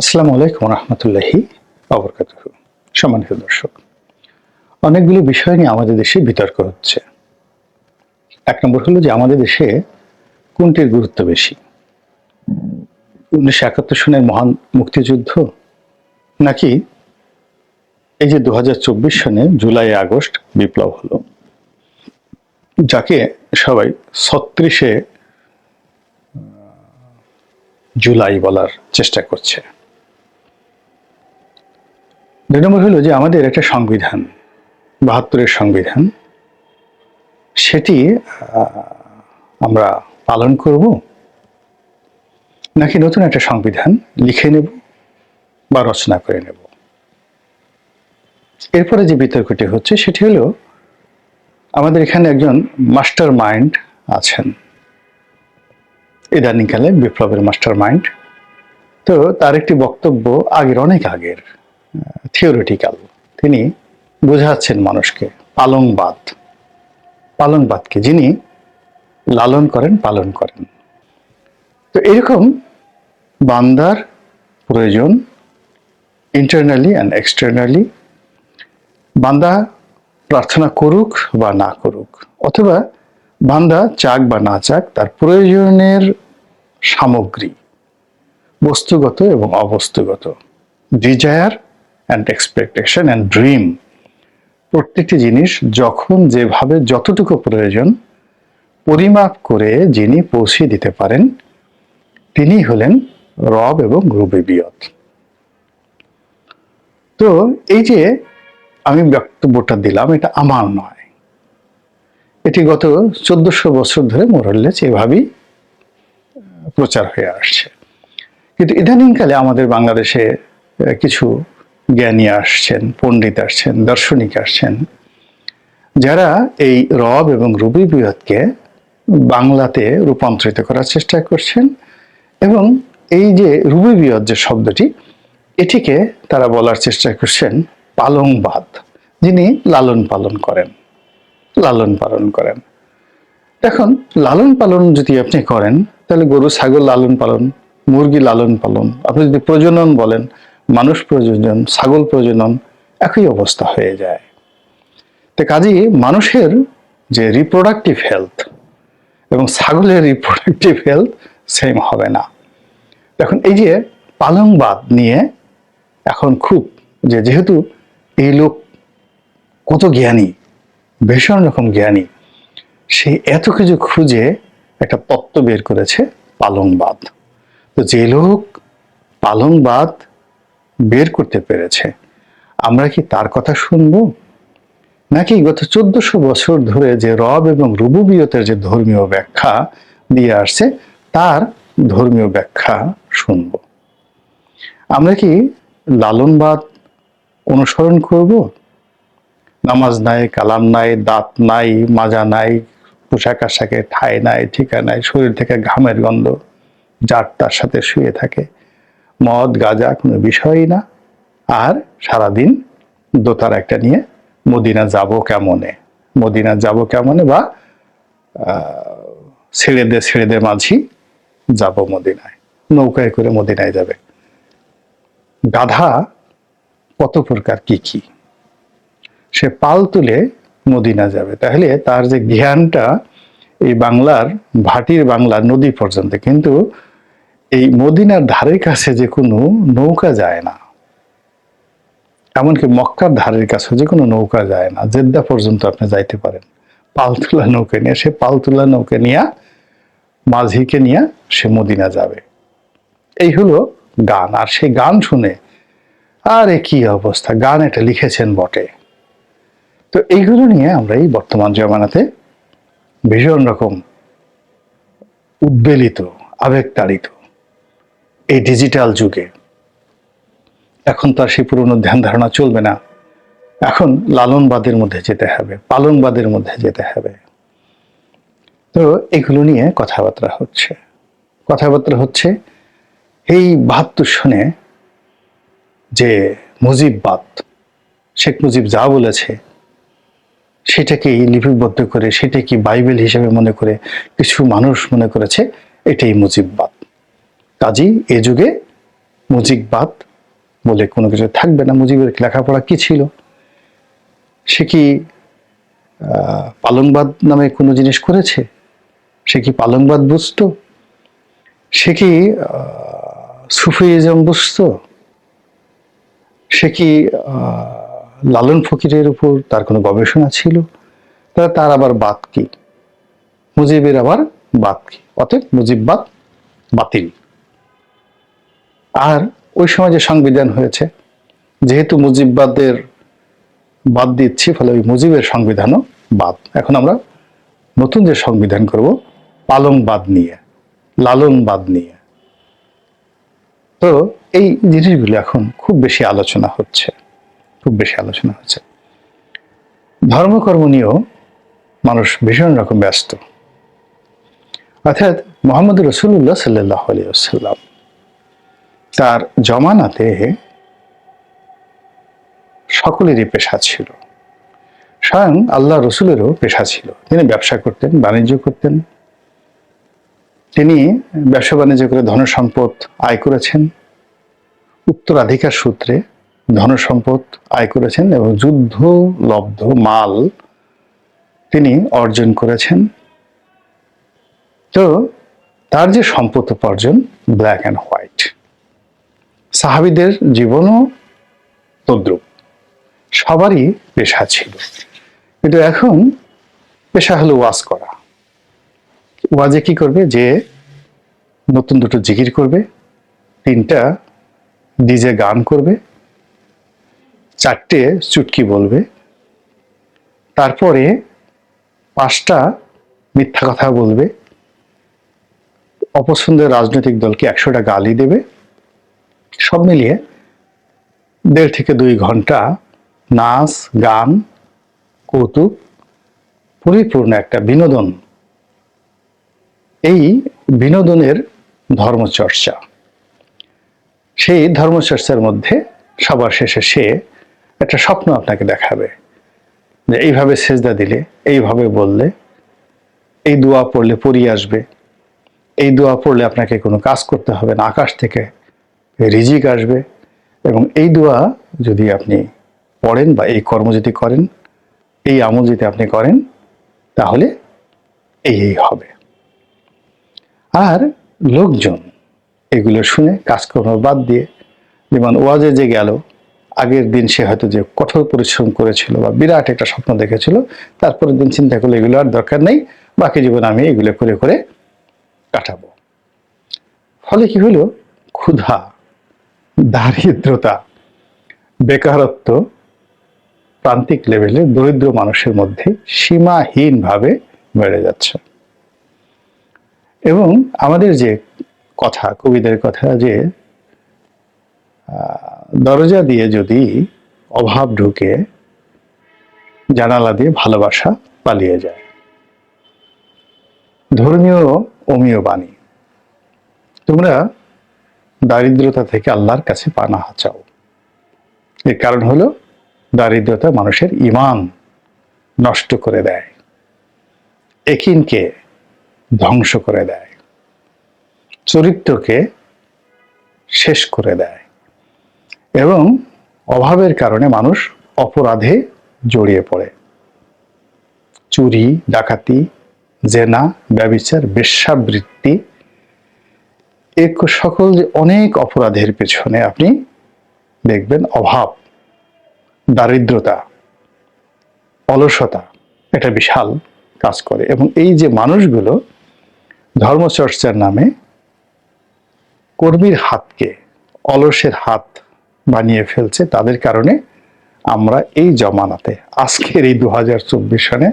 আসসালামু আলাইকুম রহমতুল্লাহি অবরকাত সম্মানিত দর্শক, অনেকগুলো বিষয় নিয়ে আমাদের দেশে বিতর্ক হচ্ছে। এক নম্বর হলো যে আমাদের দেশে কোনটির গুরুত্ব বেশি? উনিশশো একাত্তর সনের মহান মুক্তিযুদ্ধ নাকি এই যে দু হাজার চব্বিশ সনে জুলাই, আগস্ট বিপ্লব হলো, যাকে সবাই ছত্রিশে জুলাই বলার চেষ্টা করছে? দুই নম্বর হলো যে আমাদের একটা সংবিধান, বাহাত্তরের সংবিধান। সেটি আমরা পালন করব নাকি নতুন একটা সংবিধান লিখে নেব বা রচনা করে নেব। এরপরে যে বিতর্কটি হচ্ছে সেটি হলো, আমাদের এখানে একজন মাস্টার মাইন্ড আছেন। ইদানিংকালে বিপ্লবের মাস্টার মাইন্ড। তো তার একটি বক্তব্য আগের, অনেক আগের। থিওরিটিক্যাল তিনি বোঝাচ্ছেন মানুষকে, পালংবাদ। পালংবাদকে, যিনি লালন করেন, পালন করেন। তো এরকম বান্দার প্রয়োজন ইন্টারনালি অ্যান্ড এক্সটার্নালি বান্দা প্রার্থনা করুক বা না করুক, অথবা বান্দা চাক বা না চাক, তার প্রয়োজনের সামগ্রী, বস্তুগত এবং অবস্তুগত desire and expectation and dream প্রত্যেকটি জিনিস যখন যেভাবে যতটুকু প্রয়োজন পরিমাপ করে যিনি পৌঁছে দিতে পারেন, তিনি হলেন রব এবং রুবিবিয়ত তো এই যে আমি বক্তব্যটা দিলাম, এটা আমার নয়। এটি গত চোদ্দশো বছর ধরে মোরল্লেস এভাবেই প্রচার হয়ে আসছে। কিন্তু ইদানিংকালে আমাদের বাংলাদেশে কিছু জ্ঞানী আসছেন, পণ্ডিত আসছেন, দার্শনিক আসছেন। যারা এই রব এবং রুবি বিয়তকে বাংলাতে রূপান্তরিত করার চেষ্টা করছেন এবং এই যে রুবি বিয়ত যে শব্দটি, এটিকে তারা বলার চেষ্টা করছেন পালংবাদ, যিনি লালন পালন করেন, লালন পালন করেন। এখন লালন পালন যদি আপনি করেন, তাহলে গরু, ছাগল লালন পালন, মুরগি লালন পালন, আপনি যদি প্রজনন বলেন মানুষ প্রজনন ছাগল প্রজনন, একই অবস্থা হয়ে যায়। তো কাজেই মানুষের যে রিপ্রোডাক্টিভ হেলথ এবং ছাগলের রিপ্রোডাক্টিভ হেলথ সেম হবে না। এখন এই যে পালংবাদ নিয়ে এখন খুব যে যেহেতু এই লোক কত জ্ঞানী, ভীষণ রকম জ্ঞানী, সে এত কিছু খুঁজে একটা তত্ত্ব বের করেছে পালংবাদ। তো যে লোক পালংবাদ বের করতে পেরেছে। আমরা কি তার কথা শুনব? নাকি গত চোদ্দশো বছর ধরে যে রব এবং রুবুবিয়তের যে ধর্মীয় ব্যাখ্যা দিয়ে আসছে, তার ধর্মীয় ব্যাখ্যা শুনব? আমরা কি লালনবাদ অনুসরণ করব? নামাজ নাই, কালাম নাই, দাঁত নাই, মাজা নাই, পোশাক আশাকে ঠাই নাই, ঠিকা নাই, শরীর থেকে ঘামের গন্ধ, যার তার সাথে শুয়ে থাকে। মদ, গাঁজা কোনো বিষয়ই না। আর সারাদিন দোতার একটা নিয়ে মদিনা যাব কেমনে? মদিনা যাব কেমনে বা ছেড়ে দে মাঝি যাব মদিনায়। নৌকায় করে মদিনায় যাবে। গাধা কত প্রকার কি কি? সে পাল তুলে মদিনা যাবে। তাহলে তার যে জ্ঞানটা এই বাংলার ভাটির বাংলার নদী পর্যন্ত, কিন্তু এই মদিনার ধারের কাছে যে কোনো নৌকা যায় না। এমনকি মক্কার ধারের কাছে যে কোনো নৌকা যায় না। জেদ্দা পর্যন্ত আপনি যাইতে পারেন। পালতুলা নৌকা নিয়ে সে পালতুলা নৌকা নিয়ে, মাঝিকে নিয়ে সে মদিনা যাবে। এই হলো গান। আর সেই গান শুনে, আরে কি অবস্থা! গান এটা লিখেছেন বটে। তো এইগুলো নিয়ে আমরা এই বর্তমান জমানাতে ভীষণ রকম উদ্বেলিত, আবেগতাড়িত। এই ডিজিটাল যুগে। এখন তো আর সেই পুরনো ধ্যান ধারণা চলবে না। এখন লালনবাদের মধ্যে যেতে হবে, পালনবাদের মধ্যে যেতে হবে। তো এগুলো নিয়ে কথাবার্তা হচ্ছে। কথাবার্তা হচ্ছে এই বাহাত্তর সনে যে মুজিববাদ, শেখ মুজিব যা বলেছে সেটাকেই লিপিবদ্ধ করে, সেটাকে বাইবেল হিসেবে মনে করে কিছু মানুষ মনে করেছে, এটাই মুজিববাদ। কাজী এ যুগে মুজিববাদ বলে কোনো কিছু থাকবে না। মুজিবের লেখাপড়া কি ছিল? সে কি পালংবাদ নামে কোনো জিনিস করেছে? সে কি পালংবাদ বুঝতো? সে কি সুফিজম বুঝতো? সে কি লালন ফকিরের উপর তার কোনো গবেষণা ছিল? তা তার আবার বাদ কি? মুজিবের আবার বাদ কি? অতএব মুজিববাদ বাতিল। আর ওই সময় যে সংবিধান হয়েছে, যেহেতু মুজিববাদের বাদ দিচ্ছি, ফলে ওই মুজিবের সংবিধানও বাদ। এখন আমরা নতুন যে সংবিধান করব, পালংবাদ নিয়ে, লালনবাদ নিয়ে। তো এই জিনিসগুলো এখন খুব বেশি আলোচনা হচ্ছে, খুব বেশি আলোচনা হচ্ছে। ধর্মকর্ম নিয়েও মানুষ ভীষণ রকম ব্যস্ত। অর্থাৎ মোহাম্মদ রসুল্লাহ সাল্লাহ আলিয়াল্লাম তার জমানাতে সকলেরই পেশা ছিল। স্বয়ং আল্লাহ রসুলেরও পেশা ছিল। তিনি ব্যবসা করতেন, বাণিজ্য করতেন। তিনি ব্যবসা বাণিজ্য করে ধনসম্পদ আয় করেছেন। উত্তরাধিকার সূত্রে ধনসম্পদ আয় করেছেন এবং যুদ্ধ লব্ধ মাল তিনি অর্জন করেছেন। তো তার যে সম্পদ উপার্জন ব্ল্যাক অ্যান্ড হোয়াইট সাহাবিদের জীবনও তদ্রুপ। সবারই পেশা ছিল। কিন্তু এখন পেশা হলো ওয়াজ করা। ওয়াজে কি করবে? যে নতুন দুটো জিকির করবে, তিনটা ডিজে গান করবে, চারটে চুটকি বলবে, তারপরে পাঁচটা মিথ্যা কথা বলবে, অপছন্দের রাজনৈতিক দলকে একশোটা গালি দেবে সব মিলিয়ে দেড় থেকে দুই ঘণ্টা নাচ, গান, কৌতুক, পরিপূর্ণ একটা বিনোদন। এই বিনোদনের ধর্মচর্চা। সেই ধর্মচর্চার মধ্যে সবার শেষে সে একটা স্বপ্ন আপনাকে দেখাবে। যে এইভাবে সেজদা দিলে, এইভাবে বললে, এই দোয়া পড়লে পড়িয়ে আসবে, এই দোয়া পড়লে আপনাকে কোনো কাজ করতে হবে না, আকাশ থেকে রিজিক আসবে এবং এই দোয়া যদি আপনি পড়েন বা এই কর্ম যদি করেন, এই আমল যদি আপনি করেন, তাহলে এই এই হবে। আর লোকজন, এগুলো শুনে কাজকর্ম বাদ দিয়ে যেমন ওয়াজে যে গেল, আগের দিন সে হয়তো যে কঠোর পরিশ্রম করেছিল বা বিরাট একটা স্বপ্ন দেখেছিল, তারপরের দিন চিন্তা করলে এগুলো আর দরকার নেই, বাকি জীবন আমি এগুলো করে করে কাটাবো। ফলে কি হলো? ক্ষুধা দারিদ্রতা, বেকারত্ব প্রান্তিক লেভেলে দরিদ্র মানুষের মধ্যে সীমাহীনভাবে বেড়ে যাচ্ছে। এবং আমাদের যে কথা, কবিদের কথা যে দরজা দিয়ে যদি অভাব ঢুকে, জানালা দিয়ে ভালোবাসা পালিয়ে যায়। ধর্মীয় অমীয় বাণী। তোমরা দারিদ্রতা থেকে আল্লাহর কাছে পানাহা চাও। এর কারণ হলো দারিদ্রতা মানুষের ইমান নষ্ট করে দেয়। একিনকে ধ্বংস করে দেয়। চরিত্রকে শেষ করে দেয়। এবং অভাবের কারণে মানুষ অপরাধে জড়িয়ে পড়ে। চুরি, ডাকাতি, জেনা, ব্যবিচার, বেশ্যাবৃত্তি এ সকল যে অনেক অপরাধের পেছনে আপনি দেখবেন অভাব, দারিদ্রতা, অলসতা, এটা বিশাল কাজ করে। এবং এই যে মানুষগুলো ধর্মচর্চার নামে কর্মীর হাতকে, অলসের হাত বানিয়ে ফেলছে, তাদের কারণে আমরা এই জমানাতে, আজকের এই দু হাজার চব্বিশ সনে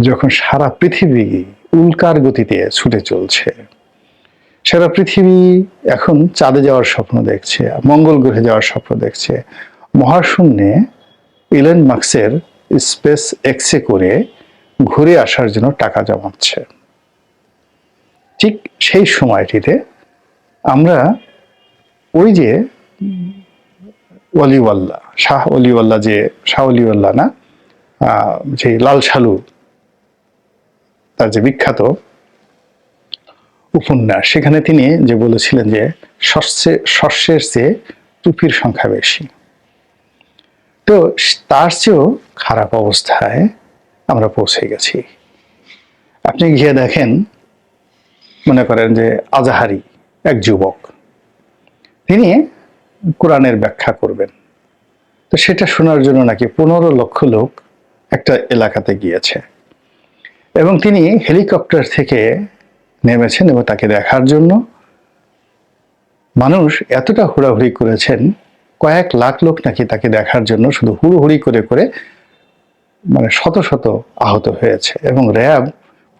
যখন সারা পৃথিবী উল্কার গতিতে ছুটে চলছে সারা পৃথিবী এখন চাঁদে যাওয়ার স্বপ্ন দেখছে, মঙ্গল গ্রহে যাওয়ার স্বপ্ন দেখছে। মহাশূন্যে ইলেন মার্কসের স্পেস এক্সে করে ঘুরে আসার জন্য টাকা জমাচ্ছে। ঠিক সেই সময়টিতে আমরা ওই যে অলিওয়াল্লা শাহ অলিওয়াল্লা যে, শাহ অলিওয়াল্লা না যে লাল সালু তার যে বিখ্যাত উপন্যাস। সেখানে তিনি যে বলেছিলেন যে শস্যে শস্যের চেয়ে টুপির সংখ্যা বেশি। তো তার চেয়েও খারাপ অবস্থায় আমরা পৌঁছে গেছি। আপনি গিয়ে দেখেন, মনে করেন যে আজাহারি এক যুবক। তিনি কোরআনের ব্যাখ্যা করবেন। তো সেটা শোনার জন্য নাকি পনেরো লক্ষ লোক একটা এলাকাতে গিয়েছে। এবং তিনি হেলিকপ্টার থেকে নেমেছেন এবং তাকে দেখার জন্য মানুষ এতটা হুড়াহুড়ি করেছেন, কয়েক লাখ লোক নাকি তাকে দেখার জন্য শুধু হুড়োহুড়ি করে করে মানে শত শত আহত হয়েছে এবং র্যাব,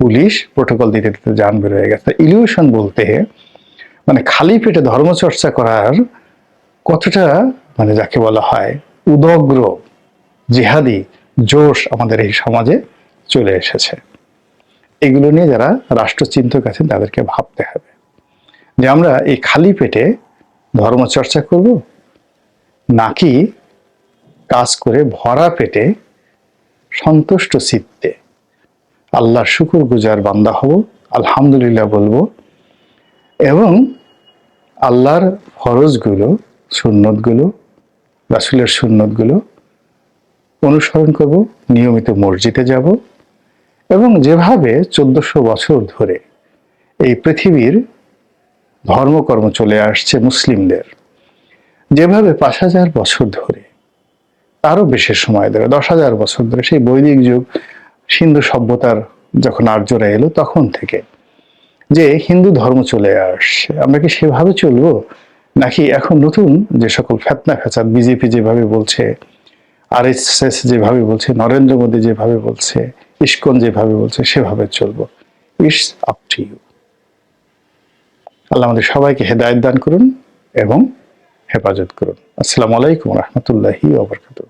পুলিশ প্রোটোকল দিতে দিতে যান বের হয়ে গেছে। ইলিউশন বলতে মানে খালি পেটে ধর্মচর্চা করার কতটা মানে যাকে বলা হয় উদগ্র জিহাদি জোশ আমাদের এই সমাজে চলে এসেছে। এগুলো নিয়ে যারা রাষ্ট্রচিন্তক আছেন, তাদেরকে ভাবতে হবে। যে আমরা এই খালি পেটে ধর্মচর্চা করব, নাকি কাজ করে ভরা পেটে সন্তুষ্ট চিত্তে আল্লাহর শুকুর গুজার বান্দা হব, আলহামদুলিল্লাহ বলব, এবং আল্লাহর ফরজগুলো, সুন্নতগুলো, রাসুলের সুন্নতগুলো অনুসরণ করব, নিয়মিত মসজিদে যাব এবং যেভাবে চোদ্দশো বছর ধরে এই পৃথিবীর ধর্মকর্ম চলে আসছে মুসলিমদের, যেভাবে পাঁচ হাজার বছর ধরে, তারও বেশি সময় ধরে, দশ হাজার বছর ধরে সেই বৈদিক যুগ, সিন্ধু সভ্যতার যখন আর্যরা এলো তখন থেকে যে হিন্দু ধর্ম চলে আসছে। আমরা কি সেভাবে চলবো? নাকি এখন নতুন যে সকল ফেতনা ফেসাদ বিজেপি যেভাবে বলছে, আর যেভাবে বলছে, নরেন্দ্র মোদী যেভাবে বলছে ইস্কন যেভাবে বলছে, সেভাবে চলবো। ইটস আপ টু ইউ আল্লাহ আমাদের সবাইকে হেদায়ত দান করুন এবং হেফাজত করুন। আসসালামু আলাইকুম রহমতুল্লাহি ওবরকাতুহ